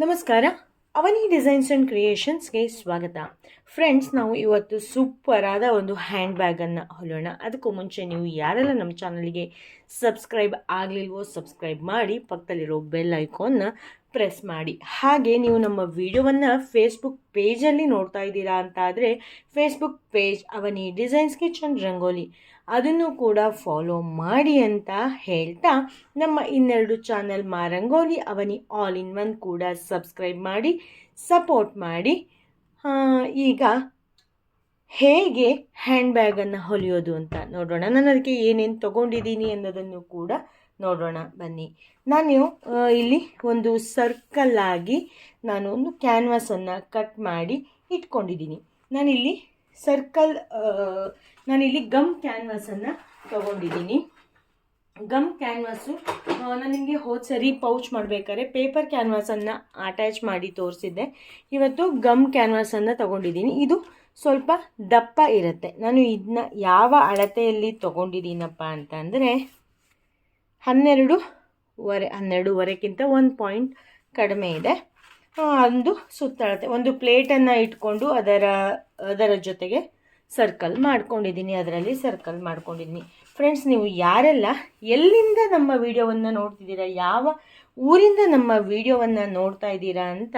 ನಮಸ್ಕಾರ. ಅವನಿ designs and ಕ್ರಿಯೇಷನ್ಸ್ಗೆ ಸ್ವಾಗತ. Friends ನಾವು ಇವತ್ತು ಸೂಪರಾದ ಒಂದು ಹ್ಯಾಂಡ್ ಬ್ಯಾಗನ್ನು ಹೊಲೋಣ. ಅದಕ್ಕೂ ಮುಂಚೆ ನೀವು ಯಾರೆಲ್ಲ ನಮ್ಮ ಚಾನಲ್ಗೆ ಸಬ್ಸ್ಕ್ರೈಬ್ ಆಗಲಿಲ್ವೋ ಸಬ್ಸ್ಕ್ರೈಬ್ ಮಾಡಿ ಪಕ್ಕದಲ್ಲಿರೋ ಬೆಲ್ ಐಕಾನ್ನ ಪ್ರೆಸ್ ಮಾಡಿ. ಹಾಗೆ ನೀವು ನಮ್ಮ ವಿಡಿಯೋವನ್ನು ಫೇಸ್ಬುಕ್ ಪೇಜಲ್ಲಿ ನೋಡ್ತಾ ಇದ್ದೀರಾ ಅಂತ ಆದರೆ Facebook page Avani designs kitchen Rangoli. ಅದನ್ನು ಕೂಡ ಫಾಲೋ ಮಾಡಿ ಅಂತ ಹೇಳ್ತಾ, ನಮ್ಮ ಇನ್ನೆರಡು channel Maa Rangoli Avani all in one ಕೂಡ ಸಬ್ಸ್ಕ್ರೈಬ್ ಮಾಡಿ ಸಪೋರ್ಟ್ ಮಾಡಿ. ಈಗ ಹೇಗೆ ಹ್ಯಾಂಡ್ ಬ್ಯಾಗನ್ನು ಹೊಲಿಯೋದು ಅಂತ ನೋಡೋಣ ನಾನು ಅದಕ್ಕೆ ಏನೇನು ತೊಗೊಂಡಿದ್ದೀನಿ ಅನ್ನೋದನ್ನು ಕೂಡ ನೋಡೋಣ, ಬನ್ನಿ. ನಾನು ಇಲ್ಲಿ ಒಂದು ಸರ್ಕಲ್ ಆಗಿ ನಾನು ಒಂದು ಕ್ಯಾನ್ವಾಸನ್ನು ಕಟ್ ಮಾಡಿ ಇಟ್ಕೊಂಡಿದ್ದೀನಿ. ನಾನಿಲ್ಲಿ ಸರ್ಕಲ್ ನಾನಿಲ್ಲಿ ಗಮ್ ಕ್ಯಾನ್ವಾಸನ್ನು ತಗೊಂಡಿದ್ದೀನಿ. ಗಮ್ ಕ್ಯಾನ್ವಾಸು ನಾನು ನಿಮಗೆ ಹೋದ ಸರಿ ಪೌಚ್ ಮಾಡಬೇಕಾದ್ರೆ ಪೇಪರ್ ಕ್ಯಾನ್ವಾಸನ್ನು ಅಟ್ಯಾಚ್ ಮಾಡಿ ತೋರಿಸಿದ್ದೆ. ಇವತ್ತು ಗಮ್ ಕ್ಯಾನ್ವಾಸನ್ನು ತೊಗೊಂಡಿದ್ದೀನಿ. ಇದು ಸ್ವಲ್ಪ ದಪ್ಪ ಇರುತ್ತೆ. ನಾನು ಇದನ್ನ ಯಾವ ಅಳತೆಯಲ್ಲಿ ತೊಗೊಂಡಿದ್ದೀನಪ್ಪ ಅಂತ ಅಂದರೆ ಹನ್ನೆರಡು ವರೆ, ಹನ್ನೆರಡುವರೆಕ್ಕಿಂತ ಒಂದು ಪಾಯಿಂಟ್ ಕಡಿಮೆ ಇದೆ. ಅಂದು ಸುತ್ತಳತೆ, ಒಂದು ಪ್ಲೇಟನ್ನು ಇಟ್ಕೊಂಡು ಅದರ ಅದರ ಜೊತೆಗೆ ಸರ್ಕಲ್ ಮಾಡ್ಕೊಂಡಿದ್ದೀನಿ. ಅದರಲ್ಲಿ ಸರ್ಕಲ್ ಮಾಡ್ಕೊಂಡಿದ್ದೀನಿ. ಫ್ರೆಂಡ್ಸ್ ನೀವು ಯಾರೆಲ್ಲ, ಎಲ್ಲಿಂದ ನಮ್ಮ ವಿಡಿಯೋವನ್ನು ನೋಡ್ತಿದ್ದೀರಾ, ಯಾವ ಊರಿಂದ ನಮ್ಮ ವಿಡಿಯೋವನ್ನು ನೋಡ್ತಾ ಇದ್ದೀರಾ ಅಂತ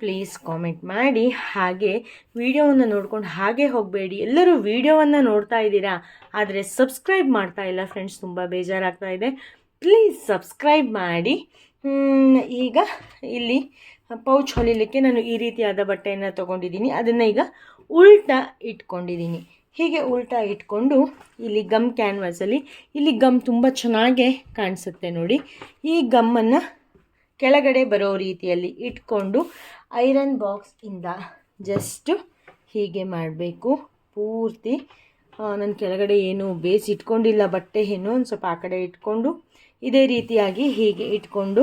ಪ್ಲೀಸ್ ಕಾಮೆಂಟ್ ಮಾಡಿ. ಹಾಗೆ ವಿಡಿಯೋವನ್ನು ನೋಡ್ಕೊಂಡು ಹಾಗೆ ಹೋಗಬೇಡಿ. ಎಲ್ಲರೂ ವಿಡಿಯೋವನ್ನು ನೋಡ್ತಾ ಇದ್ದೀರಾ, ಆದರೆ ಸಬ್ಸ್ಕ್ರೈಬ್ ಮಾಡ್ತಾ ಇಲ್ಲ. ಫ್ರೆಂಡ್ಸ್ ತುಂಬ ಬೇಜಾರಾಗ್ತಾ ಇದೆ. ಪ್ಲೀಸ್ ಸಬ್ಸ್ಕ್ರೈಬ್ ಮಾಡಿ. ಈಗ ಇಲ್ಲಿ ಪೌಚ್ ಹೊಲಿಲಿಕ್ಕೆ ನಾನು ಈ ರೀತಿಯಾದ ಬಟ್ಟೆಯನ್ನು ತೊಗೊಂಡಿದ್ದೀನಿ. ಅದನ್ನು ಈಗ ಉಲ್ಟಾ ಇಟ್ಕೊಂಡಿದ್ದೀನಿ. ಹೀಗೆ ಉಲ್ಟಾ ಇಟ್ಕೊಂಡು ಇಲ್ಲಿ ಗಮ್ ಕ್ಯಾನ್ವಾಸಲ್ಲಿ ಇಲ್ಲಿ ಗಮ್ ತುಂಬ ಚೆನ್ನಾಗೇ ಕಾಣಿಸುತ್ತೆ ನೋಡಿ. ಈ ಗಮ್ಮನ್ನು ಕೆಳಗಡೆ ಬರೋ ರೀತಿಯಲ್ಲಿ ಇಟ್ಕೊಂಡು ಐರನ್ ಬಾಕ್ಸಿಂದ ಜಸ್ಟು ಹೀಗೆ ಮಾಡಬೇಕು. ಪೂರ್ತಿ ನಾನು ಕೆಳಗಡೆ ಏನು ಬೇಸ್ ಇಟ್ಕೊಂಡಿಲ್ಲ ಬಟ್ಟೆ, ಏನು ಒಂದು ಸ್ವಲ್ಪ ಆ ಕಡೆ ಇಟ್ಕೊಂಡು ಇದೇ ರೀತಿಯಾಗಿ ಹೀಗೆ ಇಟ್ಕೊಂಡು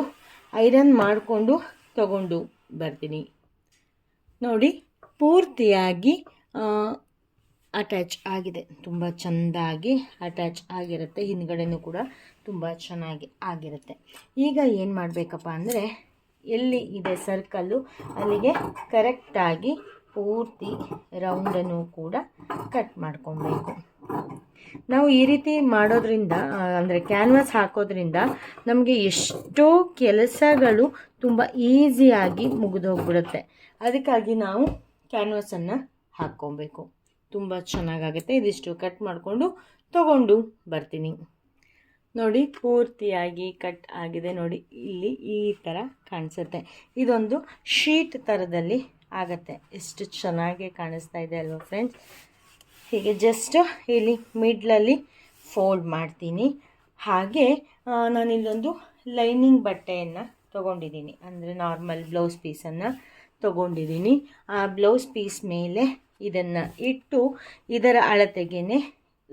ಐರನ್ ಮಾಡಿಕೊಂಡು ತಗೊಂಡು ಬರ್ತೀನಿ. ನೋಡಿ, ಪೂರ್ತಿಯಾಗಿ ಅಟ್ಯಾಚ್ ಆಗಿದೆ. ತುಂಬ ಚೆಂದಾಗಿ ಅಟ್ಯಾಚ್ ಆಗಿರುತ್ತೆ. ಹಿಂದ್ಗಡೆನೂ ಕೂಡ ತುಂಬ ಚೆನ್ನಾಗಿ ಆಗಿರುತ್ತೆ. ಈಗ ಏನು ಮಾಡಬೇಕಪ್ಪ ಅಂದರೆ, ಎಲ್ಲಿ ಇದೆ ಸರ್ಕಲ್ಲು ಅಲ್ಲಿಗೆ ಕರೆಕ್ಟಾಗಿ ಪೂರ್ತಿ ರೌಂಡನ್ನು ಕೂಡ ಕಟ್ ಮಾಡ್ಕೊಬೇಕು. ನಾವು ಈ ರೀತಿ ಮಾಡೋದ್ರಿಂದ ಅಂದರೆ ಕ್ಯಾನ್ವಾಸ್ ಹಾಕೋದ್ರಿಂದ ನಮಗೆ ಎಷ್ಟೋ ಕೆಲಸಗಳು ತುಂಬ ಈಸಿಯಾಗಿ ಮುಗಿದೋಗ್ಬಿಡುತ್ತೆ. ಅದಕ್ಕಾಗಿ ನಾವು ಕ್ಯಾನ್ವಾಸನ್ನು ಹಾಕ್ಕೊಬೇಕು. ತುಂಬ ಚೆನ್ನಾಗಾಗುತ್ತೆ. ಇದಿಷ್ಟು ಕಟ್ ಮಾಡಿಕೊಂಡು ತಗೊಂಡು ಬರ್ತೀನಿ. ನೋಡಿ, ಪೂರ್ತಿಯಾಗಿ ಕಟ್ ಆಗಿದೆ. ನೋಡಿ, ಇಲ್ಲಿ ಈ ಥರ ಕಾಣಿಸುತ್ತೆ. ಇದೊಂದು ಶೀಟ್ ಥರದಲ್ಲಿ ಆಗತ್ತೆ. ಎಷ್ಟು ಚೆನ್ನಾಗಿ ಕಾಣಿಸ್ತಾ ಇದೆ ಅಲ್ವಾ ಫ್ರೆಂಡ್ಸ್ ಹೀಗೆ ಜಸ್ಟ್ ಇಲ್ಲಿ ಮಿಡ್ಲಲ್ಲಿ ಫೋಲ್ಡ್ ಮಾಡ್ತೀನಿ. ಹಾಗೆ ನಾನಿಲ್ಲೊಂದು ಲೈನಿಂಗ್ ಬಟ್ಟೆಯನ್ನು ತೊಗೊಂಡಿದ್ದೀನಿ. ಅಂದರೆ ನಾರ್ಮಲ್ ಬ್ಲೌಸ್ ಪೀಸನ್ನು ತೊಗೊಂಡಿದ್ದೀನಿ. ಆ ಬ್ಲೌಸ್ ಪೀಸ್ ಮೇಲೆ ಇದನ್ನು ಇಟ್ಟು ಇದರ ಅಳತೆಗೆ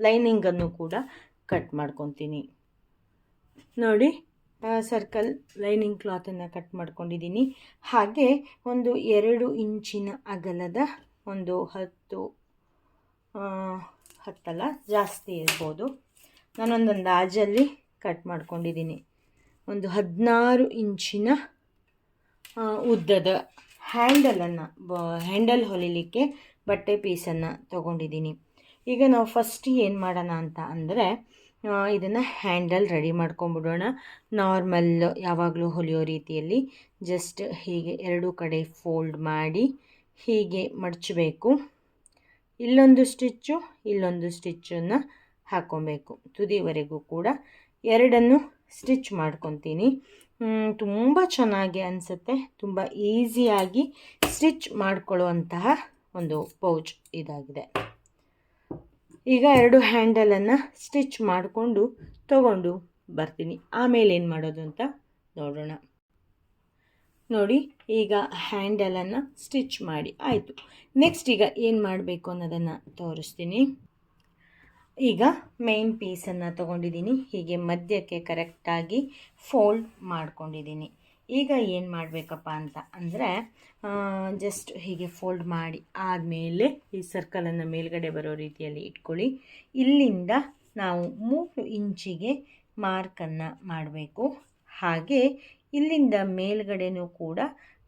ಲೈನಿಂಗನ್ನು ಕೂಡ ಕಟ್ ಮಾಡ್ಕೊತೀನಿ. ನೋಡಿ ಸರ್ಕಲ್ ಲೈನಿಂಗ್ ಕ್ಲಾತನ್ನು ಕಟ್ ಮಾಡ್ಕೊಂಡಿದ್ದೀನಿ. ಹಾಗೆ ಒಂದು ಎರಡು ಇಂಚಿನ ಅಗಲದ ಒಂದು ಹತ್ತು ಹತ್ತಲ್ಲ, ಜಾಸ್ತಿ ಇರ್ಬೋದು. ನಾನೊಂದು ಅಂದಾಜಲ್ಲಿ ಕಟ್ ಮಾಡ್ಕೊಂಡಿದ್ದೀನಿ. ಒಂದು ಹದಿನಾರು ಇಂಚಿನ ಉದ್ದದ ಹ್ಯಾಂಡಲನ್ನು ಬ ಹ್ಯಾಂಡಲ್ ಹೊಲಿಲಿಕ್ಕೆ ಬಟ್ಟೆ ಪೀಸನ್ನು ತೊಗೊಂಡಿದ್ದೀನಿ. ಈಗ ನಾವು ಫಸ್ಟ್ ಏನು ಮಾಡೋಣ ಅಂತ ಅಂದರೆ ಇದನ್ನು ಹ್ಯಾಂಡಲ್ ರೆಡಿ ಮಾಡ್ಕೊಂಬಿಡೋಣ. ನಾರ್ಮಲ್ ಯಾವಾಗಲೂ ಹೊಲಿಯೋ ರೀತಿಯಲ್ಲಿ ಜಸ್ಟ್ ಹೀಗೆ ಎರಡೂ ಕಡೆ ಫೋಲ್ಡ್ ಮಾಡಿ ಹೀಗೆ ಮಡಚಬೇಕು. ಇಲ್ಲೊಂದು ಸ್ಟಿಚ್ಚು, ಇಲ್ಲೊಂದು ಸ್ಟಿಚ್ಚನ್ನು ಹಾಕ್ಕೊಬೇಕು ತುದಿವರೆಗೂ ಕೂಡ ಎರಡನ್ನು ಸ್ಟಿಚ್ ಮಾಡ್ಕೊತೀನಿ. ತುಂಬ ಚೆನ್ನಾಗಿ ಅನಿಸುತ್ತೆ. ತುಂಬ ಈಸಿಯಾಗಿ ಸ್ಟಿಚ್ ಮಾಡ್ಕೊಳ್ಳುವಂತಹ ಒಂದು ಪೌಚ್ ಇದಾಗಿದೆ. ಈಗ ಎರಡು ಹ್ಯಾಂಡಲನ್ನು ಸ್ಟಿಚ್ ಮಾಡಿಕೊಂಡು ತಗೊಂಡು ಬರ್ತೀನಿ. ಆಮೇಲೆ ಏನು ಮಾಡೋದು ಅಂತ ನೋಡೋಣ. ನೋಡಿ, ಈಗ ಹ್ಯಾಂಡಲನ್ನು ಸ್ಟಿಚ್ ಮಾಡಿ, ಆಯಿತು. ನೆಕ್ಸ್ಟ್ ಈಗ ಏನು ಮಾಡಬೇಕು ಅನ್ನೋದನ್ನು ತೋರಿಸ್ತೀನಿ. ಈಗ ಮೇನ್ ಪೀಸನ್ನು ತೊಗೊಂಡಿದ್ದೀನಿ. ಹೀಗೆ ಮಧ್ಯಕ್ಕೆ ಕರೆಕ್ಟಾಗಿ ಫೋಲ್ಡ್ ಮಾಡ್ಕೊಂಡಿದ್ದೀನಿ. ಈಗ ಏನು ಮಾಡಬೇಕಪ್ಪ ಅಂತ ಅಂದರೆ ಜಸ್ಟ್ ಹೀಗೆ ಫೋಲ್ಡ್ ಮಾಡಿ ಆದಮೇಲೆ ಈ ಸರ್ಕಲನ್ನು ಮೇಲ್ಗಡೆ ಬರೋ ರೀತಿಯಲ್ಲಿ ಇಟ್ಕೊಳ್ಳಿ. ಇಲ್ಲಿಂದ ನಾವು ಮೂರು ಇಂಚಿಗೆ ಮಾರ್ಕನ್ನು ಮಾಡಬೇಕು. ಹಾಗೆ ಇಲ್ಲಿಂದ ಮೇಲ್ಗಡೆನೂ ಕೂಡ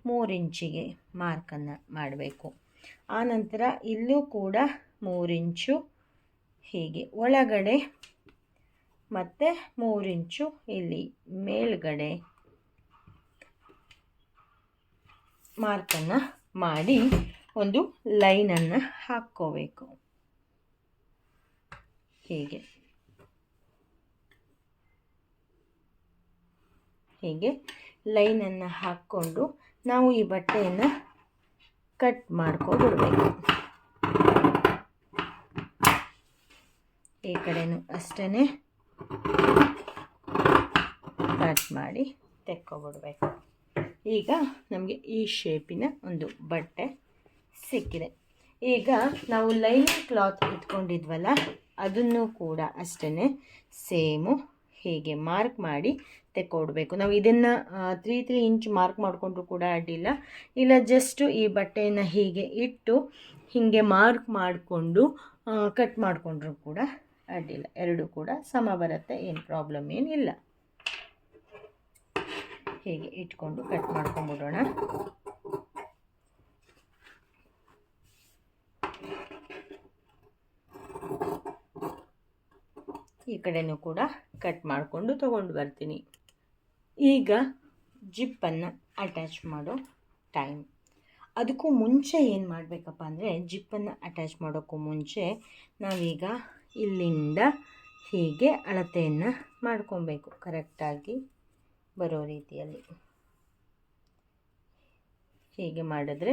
ಮೂರು ಇಂಚಿಗೆ ಮಾರ್ಕನ್ನು ಮಾಡಬೇಕು. ಆನಂತರ ಇಲ್ಲೂ ಕೂಡ ಮೂರು ಇಂಚು, ಹೀಗೆ ಒಳಗಡೆ ಮತ್ತು ಮೂರು ಇಂಚು ಇಲ್ಲಿ ಮೇಲ್ಗಡೆ ಮಾರ್ಕನ್ನು ಮಾಡಿ ಒಂದು ಲೈನನ್ನು ಹಾಕ್ಕೋಬೇಕು. ಹೀಗೆ. ಹೀಗೆ ಲೈನನ್ನು ಹಾಕ್ಕೊಂಡು ನಾವು ಈ ಬಟ್ಟೆಯನ್ನು ಕಟ್ ಮಾಡ್ಕೊಬಿಡ್ಬೇಕು. ಈ ಕಡೆನೂ ಅಷ್ಟೇ ಕಟ್ ಮಾಡಿ ತೆಕ್ಕೊಬಿಡ್ಬೇಕು. ಈಗ ನಮಗೆ ಈ ಶೇಪಿನ ಒಂದು ಬಟ್ಟೆ ಸಿಕ್ಕಿದೆ. ಈಗ ನಾವು ಲೈನಿಂಗ್ ಕ್ಲಾತ್ ಇಟ್ಕೊಂಡಿದ್ವಲ್ಲ, ಅದನ್ನು ಕೂಡ ಅಷ್ಟೇ ಸೇಮು ಹೀಗೆ ಮಾರ್ಕ್ ಮಾಡಿ ತೆಕ್ಕೊಡ್ಬೇಕು. ನಾವು ಇದನ್ನು ತ್ರೀ ತ್ರೀ ಇಂಚ್ ಮಾರ್ಕ್ ಮಾಡಿಕೊಂಡ್ರು ಕೂಡ ಅಡ್ಡಿಲ್ಲ. ಇಲ್ಲ ಜಸ್ಟು ಈ ಬಟ್ಟೆಯನ್ನು ಹೀಗೆ ಇಟ್ಟು ಹೀಗೆ ಮಾರ್ಕ್ ಮಾಡಿಕೊಂಡು ಕಟ್ ಮಾಡಿಕೊಂಡ್ರು ಕೂಡ ಅಡ್ಡಿಲ್ಲ. ಎರಡೂ ಕೂಡ ಸಮ ಬರುತ್ತೆ, ಏನು ಪ್ರಾಬ್ಲಮ್ ಏನಿಲ್ಲ. ಹೀಗೆ ಇಟ್ಕೊಂಡು ಕಟ್ ಮಾಡ್ಕೊಂಡ್ಬಿಡೋಣ ಈ ಕಡೆನೂ ಕೂಡ ಕಟ್ ಮಾಡಿಕೊಂಡು ತೊಗೊಂಡು ಬರ್ತೀನಿ. ಈಗ ಜಿಪ್ಪನ್ನು ಅಟ್ಯಾಚ್ ಮಾಡೋ ಟೈಮ್ ಅದಕ್ಕೂ ಮುಂಚೆ ಏನು ಮಾಡಬೇಕಪ್ಪ ಅಂದರೆ ಜಿಪ್ಪನ್ನು ಅಟ್ಯಾಚ್ ಮಾಡೋಕ್ಕೂ ಮುಂಚೆ ನಾವೀಗ ಇಲ್ಲಿಂದ ಹೀಗೆ ಅಳತೆಯನ್ನು ಮಾಡ್ಕೊಬೇಕು. ಕರೆಕ್ಟಾಗಿ ಬರೋ ರೀತಿಯಲ್ಲಿ. ಹೀಗೆ ಮಾಡಿದ್ರೆ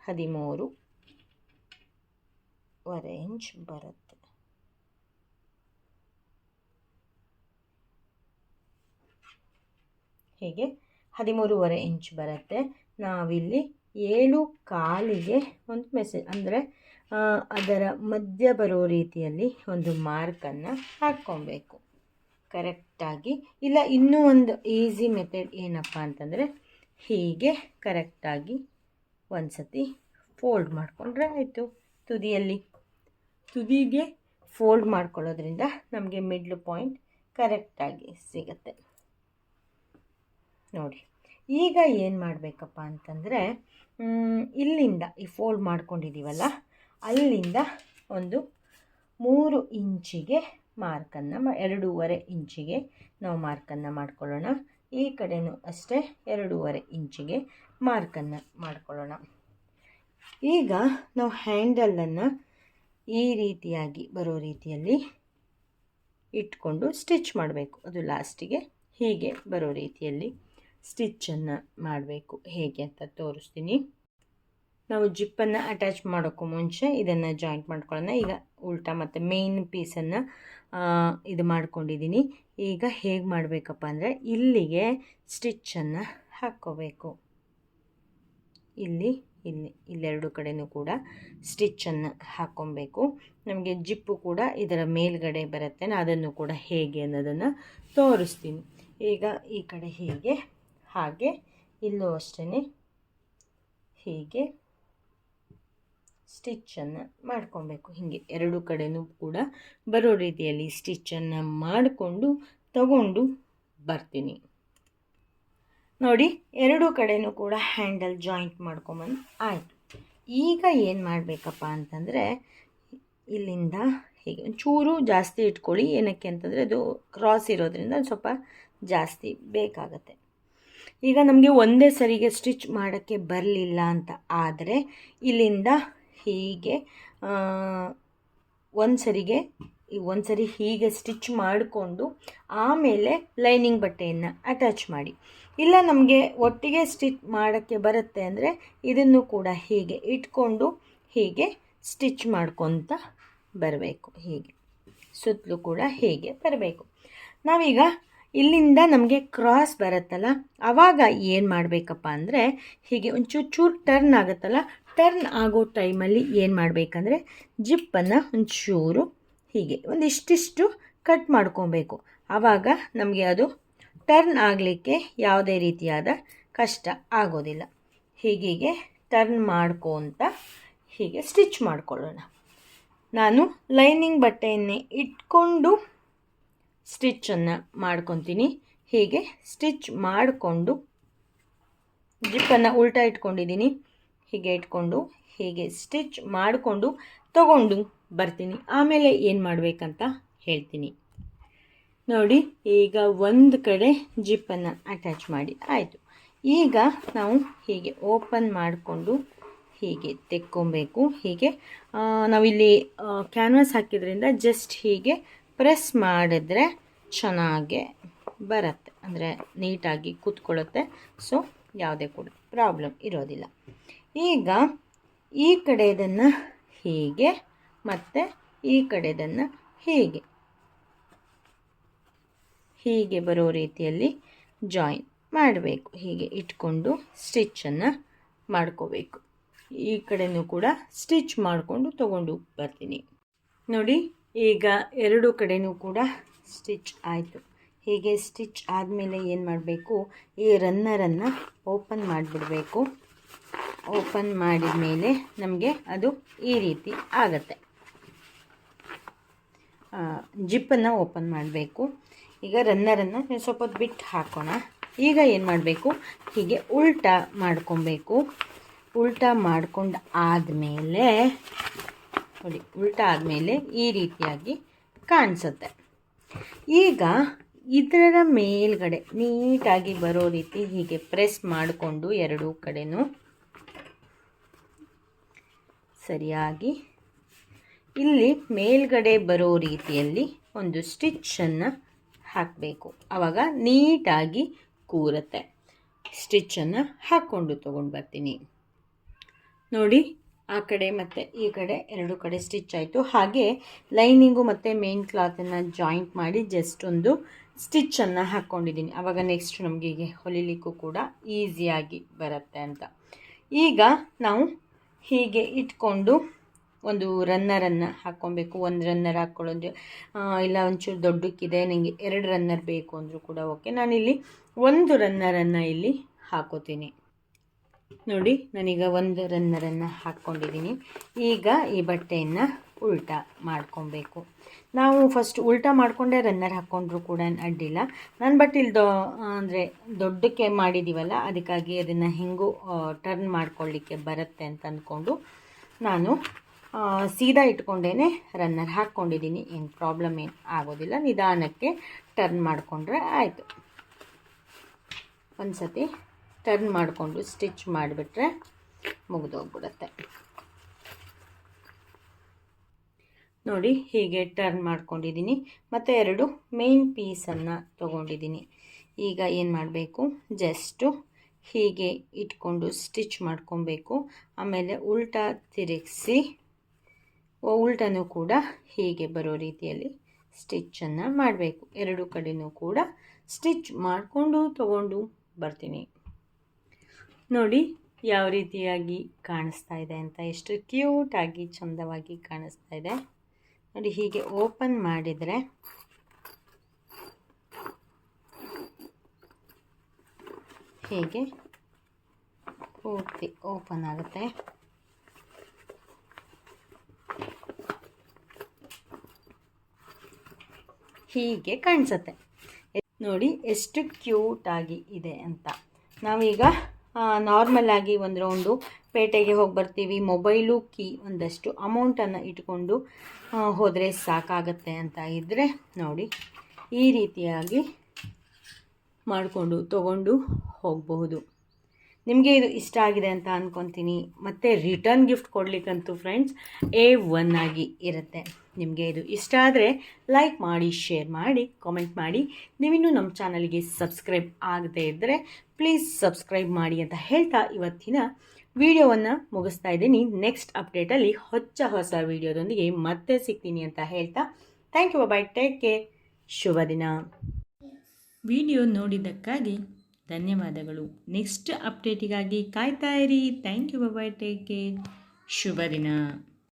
ಹದಿಮೂರು ವರೆ ಇಂಚ್ ಬರುತ್ತೆ. ಹೀಗೆ ಹದಿಮೂರುವರೆ ಇಂಚ್ ಬರುತ್ತೆ. ನಾವಿಲ್ಲಿ ಏಳು ಕಾಲಿಗೆ ಒಂದು ಮೆಸೇಜ್, ಅಂದರೆ ಅದರ ಮಧ್ಯ ಬರೋ ರೀತಿಯಲ್ಲಿ ಒಂದು ಮಾರ್ಕನ್ನು ಹಾಕ್ಕೊಬೇಕು. ಕರೆಕ್ಟಾಗಿ ಇಲ್ಲ ಇನ್ನೂ ಒಂದು ಈಸಿ ಮೆಥಡ್ ಏನಪ್ಪ ಅಂತಂದರೆ, ಹೀಗೆ ಕರೆಕ್ಟಾಗಿ ಒಂದು ಸತಿ ಫೋಲ್ಡ್ ಮಾಡಿಕೊಂಡ್ರೆ ಆಯಿತು. ತುದಿಯಲ್ಲಿ, ತುದಿಗೆ ಫೋಲ್ಡ್ ಮಾಡ್ಕೊಳ್ಳೋದ್ರಿಂದ ನಮಗೆ ಮಿಡ್ಲ್ ಪಾಯಿಂಟ್ ಕರೆಕ್ಟಾಗಿ ಸಿಗುತ್ತೆ. ನೋಡಿ, ಈಗ ಏನು ಮಾಡಬೇಕಪ್ಪ ಅಂತಂದರೆ ಇಲ್ಲಿಂದ ಈ ಫೋಲ್ಡ್ ಮಾಡ್ಕೊಂಡಿದ್ದೀವಲ್ಲ ಅಲ್ಲಿಂದ ಒಂದು ಮೂರು ಇಂಚಿಗೆ ಮಾರ್ಕನ್ನು ಎರಡೂವರೆ ಇಂಚಿಗೆ ನಾವು ಮಾರ್ಕನ್ನು ಮಾಡ್ಕೊಳ್ಳೋಣ. ಈ ಕಡೆಯೂ ಅಷ್ಟೇ ಎರಡೂವರೆ ಇಂಚಿಗೆ ಮಾರ್ಕನ್ನು ಮಾಡ್ಕೊಳ್ಳೋಣ. ಈಗ ನಾವು ಹ್ಯಾಂಡಲನ್ನು ಈ ರೀತಿಯಾಗಿ ಬರೋ ರೀತಿಯಲ್ಲಿ ಇಟ್ಕೊಂಡು ಸ್ಟಿಚ್ ಮಾಡಬೇಕು. ಅದು ಲಾಸ್ಟಿಗೆ ಹೀಗೆ ಬರೋ ರೀತಿಯಲ್ಲಿ ಸ್ಟಿಚ್ಚನ್ನು ಮಾಡಬೇಕು. ಹೇಗೆ ಅಂತ ತೋರಿಸ್ತೀನಿ. ನಾವು ಜಿಪ್ಪನ್ನು ಅಟ್ಯಾಚ್ ಮಾಡೋಕ್ಕೂ ಮುಂಚೆ ಇದನ್ನು ಜಾಯಿಂಟ್ ಮಾಡ್ಕೊಳ್ಳೋಣ. ಈಗ ಉಲ್ಟಾ ಮತ್ತು ಮೇನ್ ಪೀಸನ್ನು ಇದು ಮಾಡ್ಕೊಂಡಿದ್ದೀನಿ. ಈಗ ಹೇಗೆ ಮಾಡಬೇಕಪ್ಪ ಅಂದರೆ ಇಲ್ಲಿಗೆ ಸ್ಟಿಚ್ಚನ್ನು ಹಾಕ್ಕೋಬೇಕು. ಇಲ್ಲಿ ಇಲ್ಲಿ, ಇಲ್ಲೆರಡು ಕಡೆಯೂ ಕೂಡ ಸ್ಟಿಚ್ಚನ್ನು ಹಾಕ್ಕೊಬೇಕು. ನಮಗೆ ಜಿಪ್ಪು ಕೂಡ ಇದರ ಮೇಲ್ಗಡೆ ಬರುತ್ತೆ. ಅದನ್ನು ಕೂಡ ಹೇಗೆ ಅನ್ನೋದನ್ನು ತೋರಿಸ್ತೀನಿ. ಈಗ ಈ ಕಡೆ ಹೀಗೆ, ಹಾಗೆ, ಇಲ್ಲೂ ಅಷ್ಟೇ ಹೀಗೆ. ಸ್ಟಿಚ್ಚನ್ನು ಮಾಡ್ಕೊಬೇಕು. ಹೀಗೆ ಎರಡು ಕಡೆಯೂ ಕೂಡ ಬರೋ ರೀತಿಯಲ್ಲಿ ಸ್ಟಿಚ್ಚನ್ನು ಮಾಡಿಕೊಂಡು ತಗೊಂಡು ಬರ್ತೀನಿ. ನೋಡಿ, ಎರಡು ಕಡೆಯೂ ಕೂಡ ಹ್ಯಾಂಡಲ್ ಜಾಯಿಂಟ್ ಮಾಡ್ಕೊಂಬಂದು ಆಯಿತು. ಈಗ ಏನು ಮಾಡಬೇಕಪ್ಪ ಅಂತಂದರೆ, ಇಲ್ಲಿಂದ ಹೀಗೆ ಒಂಚೂರು ಜಾಸ್ತಿ ಇಟ್ಕೊಳ್ಳಿ. ಏನಕ್ಕೆ ಅಂತಂದರೆ, ಅದು ಕ್ರಾಸ್ ಇರೋದ್ರಿಂದ ಸ್ವಲ್ಪ ಜಾಸ್ತಿ ಬೇಕಾಗತ್ತೆ. ಈಗ ನಮಗೆ ಒಂದೇ ಸರಿಗೆ ಸ್ಟಿಚ್ ಮಾಡೋಕ್ಕೆ ಬರಲಿಲ್ಲ ಅಂತ ಆದರೆ, ಇಲ್ಲಿಂದ ಹೀಗೆ ಒಂದು ಸರಿಗೆ ಒಂದು ಸರಿ ಹೀಗೆ ಸ್ಟಿಚ್ ಮಾಡಿಕೊಂಡು ಆಮೇಲೆ ಲೈನಿಂಗ್ ಬಟ್ಟೆಯನ್ನು ಅಟ್ಯಾಚ್ ಮಾಡಿ. ಇಲ್ಲ ನಮಗೆ ಒಟ್ಟಿಗೆ ಸ್ಟಿಚ್ ಮಾಡೋಕ್ಕೆ ಬರುತ್ತೆ ಅಂದರೆ ಇದನ್ನು ಕೂಡ ಹೀಗೆ ಇಟ್ಕೊಂಡು ಹೀಗೆ ಸ್ಟಿಚ್ ಮಾಡ್ಕೊತ ಬರಬೇಕು, ಹೀಗೆ. ಸುತ್ತಲೂ ಕೂಡ ಹೀಗೆ ಬರಬೇಕು. ನಾವೀಗ ಇಲ್ಲಿಂದ ನಮಗೆ ಕ್ರಾಸ್ ಬರುತ್ತಲ್ಲ ಆವಾಗ ಏನು ಮಾಡಬೇಕಪ್ಪ ಅಂದರೆ ಹೀಗೆ ಒಂಚೂರು ಚೂರು ಟರ್ನ್ ಆಗುತ್ತಲ್ಲ ಟರ್ನ್ ಆಗೋ ಟೈಮಲ್ಲಿ ಏನು ಮಾಡಬೇಕಂದ್ರೆ ಜಿಪ್ಪನ್ನು ಒಂಚೂರು ಹೀಗೆ ಒಂದಿಷ್ಟಿಷ್ಟು ಕಟ್ ಮಾಡ್ಕೊಬೇಕು. ಆವಾಗ ನಮಗೆ ಅದು ಟರ್ನ್ ಆಗಲಿಕ್ಕೆ ಯಾವುದೇ ರೀತಿಯಾದ ಕಷ್ಟ ಆಗೋದಿಲ್ಲ. ಹೀಗೀಗೆ ಟರ್ನ್ ಮಾಡ್ಕೊತ ಹೀಗೆ ಸ್ಟಿಚ್ ಮಾಡ್ಕೊಳ್ಳೋಣ. ನಾನು ಲೈನಿಂಗ್ ಬಟ್ಟೆಯನ್ನೇ ಇಟ್ಕೊಂಡು ಸ್ಟಿಚ್ಚನ್ನು ಮಾಡ್ಕೊತೀನಿ. ಹೀಗೆ ಸ್ಟಿಚ್ ಮಾಡಿಕೊಂಡು ಜಿಪ್ಪನ್ನು ಉಲ್ಟಾ ಇಟ್ಕೊಂಡಿದ್ದೀನಿ. ಹೀಗೆ ಇಟ್ಕೊಂಡು, ಹೀಗೆ ಸ್ಟಿಚ್ ಮಾಡಿಕೊಂಡು ತಗೊಂಡು ಬರ್ತೀನಿ. ಆಮೇಲೆ ಏನು ಮಾಡಬೇಕಂತ ಹೇಳ್ತೀನಿ. ನೋಡಿ, ಈಗ ಒಂದು ಕಡೆ ಜಿಪ್ಪನ್ನು ಅಟ್ಯಾಚ್ ಮಾಡಿ, ಆಯಿತು. ಈಗ ನಾವು ಹೀಗೆ ಓಪನ್ ಮಾಡಿಕೊಂಡು ಹೀಗೆ ತೆಕ್ಕೊಬೇಕು. ಹೀಗೆ ನಾವಿಲ್ಲಿ ಕ್ಯಾನ್ವಾಸ್ ಹಾಕಿದ್ರಿಂದ ಜಸ್ಟ್ ಹೀಗೆ ಪ್ರೆಸ್ ಮಾಡಿದ್ರೆ ಚೆನ್ನಾಗೆ ಬರುತ್ತೆ. ಅಂದರೆ ನೀಟಾಗಿ ಕೂತ್ಕೊಳ್ಳುತ್ತೆ. ಸೊ ಯಾವುದೇ ಕೂಡ ಪ್ರಾಬ್ಲಮ್ ಇರೋದಿಲ್ಲ. ಈಗ ಈ ಕಡೆದನ್ನು ಹೀಗೆ ಮತ್ತು ಈ ಕಡೆದನ್ನು ಹೀಗೆ. ಹೀಗೆ ಬರೋ ರೀತಿಯಲ್ಲಿ ಜಾಯಿನ್ ಮಾಡಬೇಕು. ಹೀಗೆ ಇಟ್ಕೊಂಡು ಸ್ಟಿಚ್ಚನ್ನು ಮಾಡ್ಕೋಬೇಕು. ಈ ಕಡೆಯೂ ಕೂಡ ಸ್ಟಿಚ್ ಮಾಡಿಕೊಂಡು ತಗೊಂಡು ಬರ್ತೀನಿ. ನೋಡಿ, ಈಗ ಎರಡು ಕಡೆಯೂ ಕೂಡ ಸ್ಟಿಚ್ ಆಯಿತು. ಹೀಗೆ ಸ್ಟಿಚ್ ಆದಮೇಲೆ ಏನು ಮಾಡಬೇಕು? ಈ ರನ್ನರನ್ನು ಓಪನ್ ಮಾಡಿಬಿಡಬೇಕು. ಓಪನ್ ಮಾಡಿದ ಮೇಲೆ ನಮಗೆ ಅದು ಈ ರೀತಿ ಆಗತ್ತೆ. ಜಿಪ್ಪನ್ನು ಓಪನ್ ಮಾಡಬೇಕು. ಈಗ ರನ್ನರನ್ನು ಸ್ವಲ್ಪ ಹೊತ್ತು ಬಿಟ್ಟು ಹಾಕೋಣ. ಈಗ ಏನು ಮಾಡಬೇಕು? ಹೀಗೆ ಉಲ್ಟಾ ಮಾಡ್ಕೊಬೇಕು. ಉಲ್ಟಾ ಮಾಡ್ಕೊಂಡು ಆದಮೇಲೆ, ನೋಡಿ, ಉಲ್ಟಾ ಆದಮೇಲೆ ಈ ರೀತಿಯಾಗಿ ಕಾಣಿಸುತ್ತೆ. ಈಗ ಇದರ ಮೇಲ್ಗಡೆ ನೀಟಾಗಿ ಬರೋ ರೀತಿ ಹೀಗೆ ಪ್ರೆಸ್ ಮಾಡಿಕೊಂಡು ಎರಡೂ ಕಡೆನೂ ಸರಿಯಾಗಿ. ಇಲ್ಲಿ ಮೇಲ್ಗಡೆ ಬರೋ ರೀತಿಯಲ್ಲಿ ಒಂದು ಸ್ಟಿಚ್ಚನ್ನು ಹಾಕಬೇಕು. ಆವಾಗ ನೀಟಾಗಿ ಕೂರುತ್ತೆ. ಸ್ಟಿಚ್ಚನ್ನು ಹಾಕ್ಕೊಂಡು ತೊಗೊಂಡು ಬರ್ತೀನಿ. ನೋಡಿ, ಆ ಕಡೆ ಮತ್ತು ಈ ಕಡೆ ಎರಡು ಕಡೆ ಸ್ಟಿಚ್ ಆಯಿತು. ಹಾಗೆ ಲೈನಿಂಗು ಮತ್ತು ಮೇನ್ ಕ್ಲಾತನ್ನು ಜಾಯಿಂಟ್ ಮಾಡಿ ಜಸ್ಟ್ ಒಂದು ಸ್ಟಿಚ್ಚನ್ನು ಹಾಕ್ಕೊಂಡಿದ್ದೀನಿ ಆವಾಗ ನೆಕ್ಸ್ಟ್ ನಮಗೆ ಹೀಗೆ ಹೊಲಿಲಿಕ್ಕೂ ಕೂಡ ಈಸಿಯಾಗಿ ಬರುತ್ತೆ ಅಂತ. ಈಗ ನಾವು ಹೀಗೆ ಇಟ್ಕೊಂಡು ಒಂದು ರನ್ನರನ್ನು ಹಾಕ್ಕೊಬೇಕು. ಒಂದು ರನ್ನರ್ ಹಾಕ್ಕೊಳ್ಳೋದು. ಇಲ್ಲ ಒಂಚೂರು ದೊಡ್ಡಕ್ಕಿದೆ ನನಗೆ ಎರಡು ರನ್ನರ್ ಬೇಕು ಅಂದರೂ ಕೂಡ ಓಕೆ ನಾನಿಲ್ಲಿ ಒಂದು ರನ್ನರನ್ನು ಇಲ್ಲಿ ಹಾಕೋತೀನಿ. ನೋಡಿ, ನಾನೀಗ ಒಂದು ರನ್ನರನ್ನು ಹಾಕ್ಕೊಂಡಿದ್ದೀನಿ ಈಗ ಈ ಬಟ್ಟೆಯನ್ನು ಉಲ್ಟಾ ಮಾಡ್ಕೊಬೇಕು. ನಾವು ಫಸ್ಟ್ ಉಲ್ಟಾ ಮಾಡಿಕೊಂಡೆ ರನ್ನರ್ ಹಾಕ್ಕೊಂಡ್ರು ಕೂಡ ಅಡ್ಡಿಲ್ಲ. ನಾನು ಬಟ್ ಇಲ್ಲಿ ದೊ ಅಂದರೆ ದೊಡ್ಡಕ್ಕೆ ಮಾಡಿದ್ದೀವಲ್ಲ ಅದಕ್ಕಾಗಿ ಅದನ್ನು ಹೆಂಗೂ ಟರ್ನ್ ಮಾಡ್ಕೊಳ್ಳಿಕ್ಕೆ ಬರುತ್ತೆ ಅಂತ ಅಂದ್ಕೊಂಡು ನಾನು ಸೀದಾ ಇಟ್ಕೊಂಡೇ ರನ್ನರ್ ಹಾಕ್ಕೊಂಡಿದ್ದೀನಿ ಏನು ಪ್ರಾಬ್ಲಮ್ ಏನು ಆಗೋದಿಲ್ಲ. ನಿಧಾನಕ್ಕೆ ಟರ್ನ್ ಮಾಡಿಕೊಂಡ್ರೆ ಆಯಿತು. ಒಂದು ಸತಿ ಟರ್ನ್ ಮಾಡಿಕೊಂಡು ಸ್ಟಿಚ್ ಮಾಡಿಬಿಟ್ರೆ ಮುಗಿದೋಗ್ಬಿಡುತ್ತೆ. ನೋಡಿ ಹೀಗೆ ಟರ್ನ್ ಮಾಡ್ಕೊಂಡಿದ್ದೀನಿ. ಮತ್ತು ಎರಡು ಮೇನ್ ಪೀಸನ್ನು ತೊಗೊಂಡಿದ್ದೀನಿ. ಈಗ ಏನು ಮಾಡಬೇಕು? ಜಸ್ಟು ಹೀಗೆ ಇಟ್ಕೊಂಡು ಸ್ಟಿಚ್ ಮಾಡ್ಕೊಬೇಕು. ಆಮೇಲೆ ಉಲ್ಟಾ ತಿರುಗಿಸಿ ಉಲ್ಟನೂ ಕೂಡ ಹೀಗೆ ಬರೋ ರೀತಿಯಲ್ಲಿ ಸ್ಟಿಚ್ಚನ್ನು ಮಾಡಬೇಕು. ಎರಡು ಕಡೆಯೂ ಕೂಡ ಸ್ಟಿಚ್ ಮಾಡಿಕೊಂಡು ತಗೊಂಡು ಬರ್ತೀನಿ. ನೋಡಿ ಯಾವ ರೀತಿಯಾಗಿ ಕಾಣಿಸ್ತಾ ಇದೆ ಅಂತ. ಎಷ್ಟು ಕ್ಯೂಟಾಗಿ ಚಂದವಾಗಿ ಕಾಣಿಸ್ತಾ ಇದೆ. ನೋಡಿ ಹೀಗೆ ಓಪನ್ ಮಾಡಿದರೆ ಹೀಗೆ ಪೂರ್ತಿ ಓಪನ್ ಆಗುತ್ತೆ. ಹೀಗೆ ಕಾಣಿಸುತ್ತೆ. ನೋಡಿ ಎಷ್ಟು ಕ್ಯೂಟಾಗಿ ಇದೆ ಅಂತ. ನಾವೀಗ ನಾರ್ಮಲ್ ಆಗಿ ಒಂದು ರೌಂಡು ಪೇಟೆಗೆ ಹೋಗಿ ಬರ್ತೀವಿ. ಮೊಬೈಲು ಕೀ ಒಂದಷ್ಟು ಅಮೌಂಟನ್ನು ಇಟ್ಕೊಂಡು ಹೋದರೆ ಸಾಕಾಗತ್ತೆ ಅಂತ ಇದ್ದರೆ ನೋಡಿ, ಈ ರೀತಿಯಾಗಿ ಮಾಡಿಕೊಂಡು ತಗೊಂಡು ಹೋಗಬಹುದು. ನಿಮಗೆ ಇದು ಇಷ್ಟ ಆಗಿದೆ ಅಂತ ಅಂದ್ಕೊತೀನಿ ಮತ್ತು ರಿಟರ್ನ್ ಗಿಫ್ಟ್ ಕೊಡಲಿಕ್ಕಂತೂ ಫ್ರೆಂಡ್ಸ್ ಎ ಒನ್ ಆಗಿ ಇರುತ್ತೆ. ನಿಮಗೆ ಇದು ಇಷ್ಟ ಆದರೆ ಲೈಕ್ ಮಾಡಿ ಶೇರ್ ಮಾಡಿ ಕಾಮೆಂಟ್ ಮಾಡಿ. ನೀವಿನ್ನೂ ನಮ್ಮ ಚಾನಲ್ಗೆ ಸಬ್ಸ್ಕ್ರೈಬ್ ಆಗದೇ ಇದ್ದರೆ ಪ್ಲೀಸ್ ಸಬ್ಸ್ಕ್ರೈಬ್ ಮಾಡಿ ಅಂತ ಹೇಳ್ತಾ ಇವತ್ತಿನ ವಿಡಿಯೋವನ್ನು ಮುಗಿಸ್ತಾ ಇದ್ದೀನಿ. ನೆಕ್ಸ್ಟ್ ಅಪ್ಡೇಟಲ್ಲಿ ಹೊಚ್ಚ ಹೊಸ ವಿಡಿಯೋದೊಂದಿಗೆ ಮತ್ತೆ ಸಿಗ್ತೀನಿ ಅಂತ ಹೇಳ್ತಾ. Thank you bye take care ಶುಭ ದಿನ. ವಿಡಿಯೋ ನೋಡಿದ್ದಕ್ಕಾಗಿ ಧನ್ಯವಾದಗಳು. ನೆಕ್ಸ್ಟ್ ಅಪ್ಡೇಟಿಗಾಗಿ ಕಾಯ್ತಾ ಇರಿ. Thank you bye take care ಶುಭ ದಿನ.